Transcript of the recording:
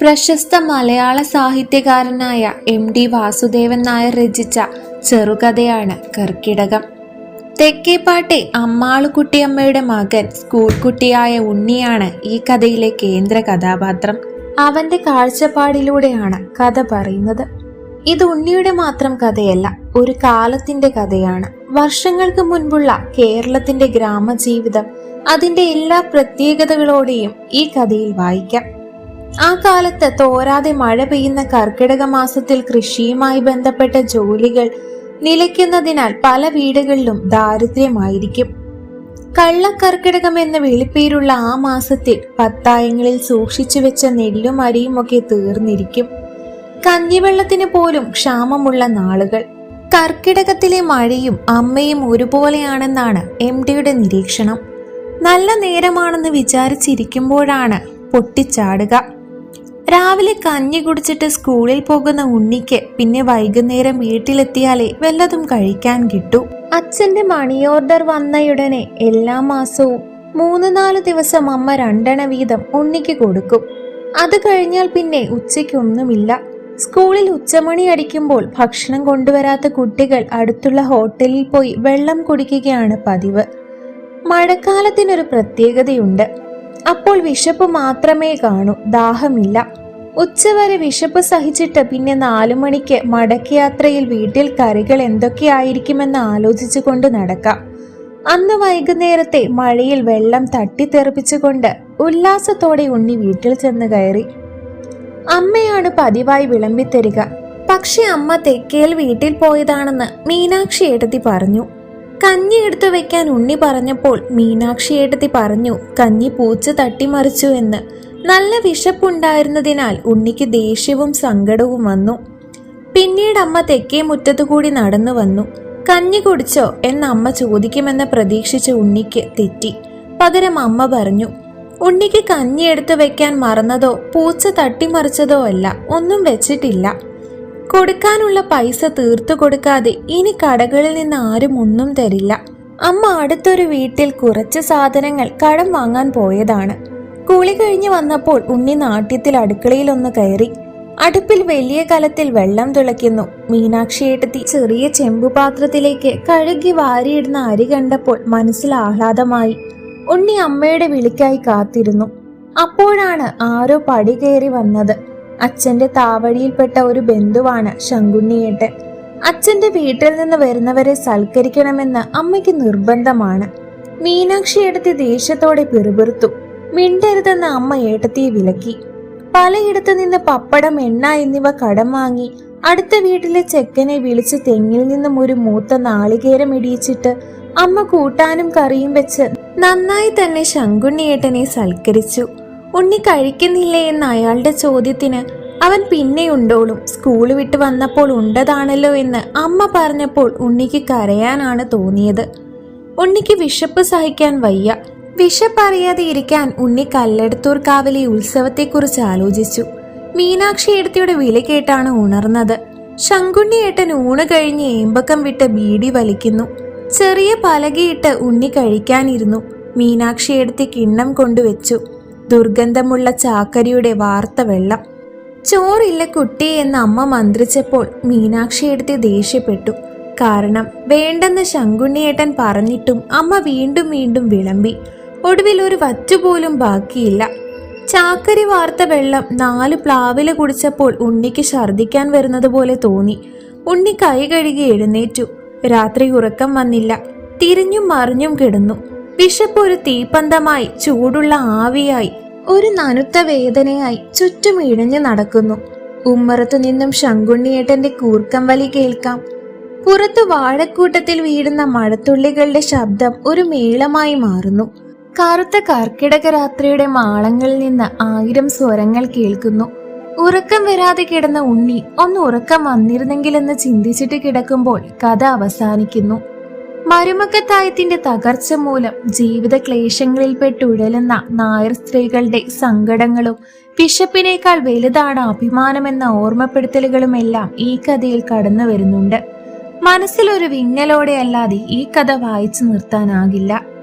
പ്രശസ്ത മലയാള സാഹിത്യകാരനായ എം ഡി വാസുദേവൻ നായർ രചിച്ച ചെറുകഥയാണ് കർക്കിടകം. തെക്കേപ്പാട്ടെ അമ്മാളുകുട്ടിയമ്മയുടെ മകൻ സ്കൂൾ കുട്ടിയായ ഉണ്ണിയാണ് ഈ കഥയിലെ കേന്ദ്ര കഥാപാത്രം. അവന്റെ കാഴ്ചപ്പാടിലൂടെയാണ് കഥ പറയുന്നത്. ഇത് ഉണ്ണിയുടെ മാത്രം കഥയല്ല ഒരു കാലത്തിന്റെ കഥയാണ്. വർഷങ്ങൾക്ക് മുൻപുള്ള കേരളത്തിന്റെ ഗ്രാമജീവിതം അതിന്റെ എല്ലാ പ്രത്യേകതകളോടെയും ഈ കഥയിൽ വായിക്കാം. ആ കാലത്ത് തോരാതെ മഴ പെയ്യുന്ന കർക്കിടക മാസത്തിൽ കൃഷിയുമായി ബന്ധപ്പെട്ട ജോലികൾ നിലയ്ക്കുന്നതിനാൽ പല വീടുകളിലും ദാരിദ്ര്യമായിരിക്കും. കള്ളക്കർക്കിടകം എന്ന വിളിപ്പേരുള്ള ആ മാസത്തിൽ പത്തായങ്ങളിൽ സൂക്ഷിച്ചു വെച്ച നെല്ലും അരിയും ഒക്കെ തീർന്നിരിക്കും. കഞ്ഞിവെള്ളത്തിന് പോലും ക്ഷാമമുള്ള നാളുകൾ. കർക്കിടകത്തിലെ മഴയും അമ്മയും ഒരുപോലെയാണെന്നാണ് എം ഡിയുടെ നിരീക്ഷണം. നല്ല നേരമാണെന്ന് വിചാരിച്ചിരിക്കുമ്പോഴാണ് പൊട്ടിച്ചാടുക. രാവിലെ കഞ്ഞി കുടിച്ചിട്ട് സ്കൂളിൽ പോകുന്ന ഉണ്ണിക്ക് പിന്നെ വൈകുന്നേരം വീട്ടിലെത്തിയാലേ വല്ലതും കഴിക്കാൻ കിട്ടൂ. അച്ഛന്റെ മണി ഓർഡർ വന്നയുടനെ എല്ലാ മാസവും മൂന്ന് നാല് ദിവസം അമ്മ രണ്ടെണ്ണ വീതം ഉണ്ണിക്ക് കൊടുക്കും. അത് കഴിഞ്ഞാൽ പിന്നെ ഉച്ചയ്ക്കൊന്നുമില്ല. സ്കൂളിൽ ഉച്ചമണി അടിക്കുമ്പോൾ ഭക്ഷണം കൊണ്ടുവരാത്ത കുട്ടികൾ അടുത്തുള്ള ഹോട്ടലിൽ പോയി വെള്ളം കുടിക്കുകയാണ് പതിവ്. മഴക്കാലത്തിനൊരു പ്രത്യേകതയുണ്ട്. അപ്പോൾ വിശപ്പ് മാത്രമേ കാണൂ ദാഹമില്ല. ഉച്ചവരെ വിശപ്പ് സഹിച്ചിട്ട് പിന്നെ നാലു മണിക്ക് മടക്കയാത്രയിൽ വീട്ടിൽ കറികൾ എന്തൊക്കെയായിരിക്കുമെന്ന് ആലോചിച്ചുകൊണ്ട് നടക്കാം. അന്ന് വൈകുന്നേരത്തെ മഴയിൽ വെള്ളം തട്ടിത്തെറിപ്പിച്ചുകൊണ്ട് ഉല്ലാസത്തോടെ ഉണ്ണി വീട്ടിൽ ചെന്ന് കയറി. അമ്മയാണ് പതിവായി വിളമ്പിത്തരിക. പക്ഷെ അമ്മ തെക്കേൽ വീട്ടിൽ പോയതാണെന്ന് മീനാക്ഷി ഏട്ടത്തി പറഞ്ഞു. കഞ്ഞി എടുത്തു വെക്കാൻ ഉണ്ണി പറഞ്ഞപ്പോൾ മീനാക്ഷി ഏട്ടത്തി പറഞ്ഞു കഞ്ഞി പൂച്ച തട്ടിമറിച്ചു എന്ന്. നല്ല വിശപ്പുണ്ടായിരുന്നതിനാൽ ഉണ്ണിക്ക് ദേഷ്യവും സങ്കടവും വന്നു. പിന്നീട് അമ്മ തെക്കേ മുറ്റത്തുകൂടി നടന്നു വന്നു. കഞ്ഞി കുടിച്ചോ എന്ന് അമ്മ ചോദിക്കുമെന്ന് പ്രതീക്ഷിച്ച ഉണ്ണിക്ക് തെറ്റി. പകരം അമ്മ പറഞ്ഞു ഉണ്ണിക്ക് കഞ്ഞി എടുത്തു വെക്കാൻ മറന്നതോ പൂച്ച തട്ടിമറിച്ചതോ അല്ല ഒന്നും വെച്ചിട്ടില്ല. കൊടുക്കാനുള്ള പൈസ തീർത്തു കൊടുക്കാതെ ഇനി കടകളിൽ നിന്ന് ആരും ഒന്നും തരില്ല. അമ്മ അടുത്തൊരു വീട്ടിൽ കുറച്ച് സാധനങ്ങൾ കടം വാങ്ങാൻ പോയതാണ്. കുളി കഴിഞ്ഞ് വന്നപ്പോൾ ഉണ്ണി നാട്യത്തിൽ അടുക്കളയിൽ ഒന്ന് കയറി. അടുപ്പിൽ വലിയ കലത്തിൽ വെള്ളം തിളയ്ക്കുന്നു. മീനാക്ഷി ഏട്ടത്തി ചെറിയ ചെമ്പുപാത്രത്തിലേക്ക് കഴുകി വാരിയിടുന്ന അരി കണ്ടപ്പോൾ മനസ്സിൽ ആഹ്ലാദമായി. ഉണ്ണി അമ്മയുടെ വിളിക്കായി കാത്തിരുന്നു. അപ്പോഴാണ് ആരോ പടി കയറി വന്നത്. അച്ഛന്റെ താവഴിയിൽപ്പെട്ട ഒരു ബന്ധുവാണ് ശങ്കുണ്ണിയേട്ടൻ അച്ഛന്റെ വീട്ടിൽ നിന്ന് വരുന്നവരെ സൽക്കരിക്കണമെന്ന് അമ്മയ്ക്ക് നിർബന്ധമാണ്. മീനാക്ഷി എടുത്ത് ദേഷ്യത്തോടെ പിറുപിറുത്തു. മിണ്ടരുതെന്ന് അമ്മ ഏട്ടത്തിയെ വിലക്കി. പലയിടത്തു നിന്ന് പപ്പടം എണ്ണ എന്നിവ കടം വാങ്ങി അടുത്ത വീട്ടിലെ ചെക്കനെ വിളിച്ച് തെങ്ങിൽ നിന്നും ഒരു മൂത്ത നാളികേരം ഇടിയിച്ചിട്ട് അമ്മ കൂട്ടാനും കറിയും വെച്ച് നന്നായി തന്നെ ശങ്കുണ്ണിയേട്ടനെ സൽക്കരിച്ചു. ഉണ്ണി കഴിക്കുന്നില്ലേ? എന്ന അയാളുടെ ചോദ്യത്തിന് അവൻ പിന്നെ ഉണ്ടോളും സ്കൂൾ വിട്ട് വന്നപ്പോൾ ഉണ്ടതാണല്ലോ എന്ന് അമ്മ പറഞ്ഞപ്പോൾ ഉണ്ണിക്ക് കരയാനാണ് തോന്നിയത്. ഉണ്ണിക്ക് വിശപ്പ് സഹിക്കാൻ വയ്യ. വിശപ്പറിയാതെ ഇരിക്കാൻ ഉണ്ണി കല്ലെടുത്തൂർ കാവിലെ ഉത്സവത്തെക്കുറിച്ച് ആലോചിച്ചു. മീനാക്ഷി എടുത്തിയുടെ വില കേട്ടാണ് ഉണർന്നത്. ശങ്കുണ്ണിയേട്ടൻ ഊണ് കഴിഞ്ഞ് ഏമ്പക്കം വിട്ട് ബീഡി വലിക്കുന്നു. ചെറിയ പലകയിട്ട് ഉണ്ണി കഴിക്കാനിരുന്നു. മീനാക്ഷി എടുത്തി കിണ്ണം കൊണ്ടുവച്ചു. ദുർഗന്ധമുള്ള ചാക്കരിയുടെ വാർത്ത വെള്ളം. ചോറില്ല കുട്ടി എന്ന് അമ്മ മന്ത്രിച്ചപ്പോൾ മീനാക്ഷി എടുത്തി ദേഷ്യപ്പെട്ടു. കാരണം വേണ്ടെന്ന് ശങ്കുണ്ണിയേട്ടൻ പറഞ്ഞിട്ടും അമ്മ വീണ്ടും വീണ്ടും വിളമ്പി. ഒടുവിൽ ഒരു വറ്റുപോലും ബാക്കിയില്ല. ചാക്കരി വാർത്ത വെള്ളം നാല് പ്ലാവില കുടിച്ചപ്പോൾ ഉണ്ണിക്ക് ഛർദിക്കാൻ വരുന്നത് പോലെ തോന്നി. ഉണ്ണി കൈ കഴുകി എഴുന്നേറ്റു. രാത്രി ഉറക്കം വന്നില്ല. തിരിഞ്ഞും മറിഞ്ഞും കിടന്നു. വിശപ്പ് ഒരു തീപ്പന്തമായി ചൂടുള്ള ആവിയായി ഒരു നനുത്ത വേദനയായി ചുറ്റും ഇഴഞ്ഞു നടക്കുന്നു. ഉമ്മറത്തു നിന്നും ശങ്കുണ്ണിയേട്ടന്റെ കൂർക്കം വലി കേൾക്കാം. പുറത്തു വാഴക്കൂട്ടത്തിൽ വീഴുന്ന മഴത്തുള്ളികളുടെ ശബ്ദം ഒരു മേളമായി മാറുന്നു. കറുത്ത കർക്കിടക രാത്രിയുടെ മാളങ്ങളിൽ നിന്ന് ആയിരം സ്വരങ്ങൾ കേൾക്കുന്നു. ഉറക്കം വരാതെ കിടന്ന ഉണ്ണി ഒന്ന് ഉറക്കം വന്നിരുന്നെങ്കിലെന്ന് ചിന്തിച്ചിട്ട് കിടക്കുമ്പോൾ കഥ അവസാനിക്കുന്നു. മരുമക്കത്തായത്തിന്റെ തകർച്ച മൂലം ജീവിത ക്ലേശങ്ങളിൽപ്പെട്ടുഴലുന്ന നായർ സ്ത്രീകളുടെ സങ്കടങ്ങളും വിശപ്പിനേക്കാൾ വലുതാണ് അഭിമാനമെന്ന ഓർമ്മപ്പെടുത്തലുകളുമെല്ലാം ഈ കഥയിൽ കടന്നു വരുന്നുണ്ട്. മനസ്സിലൊരു വിങ്ങലോടെ അല്ലാതെ ഈ കഥ വായിച്ചു നിർത്താനാകില്ല.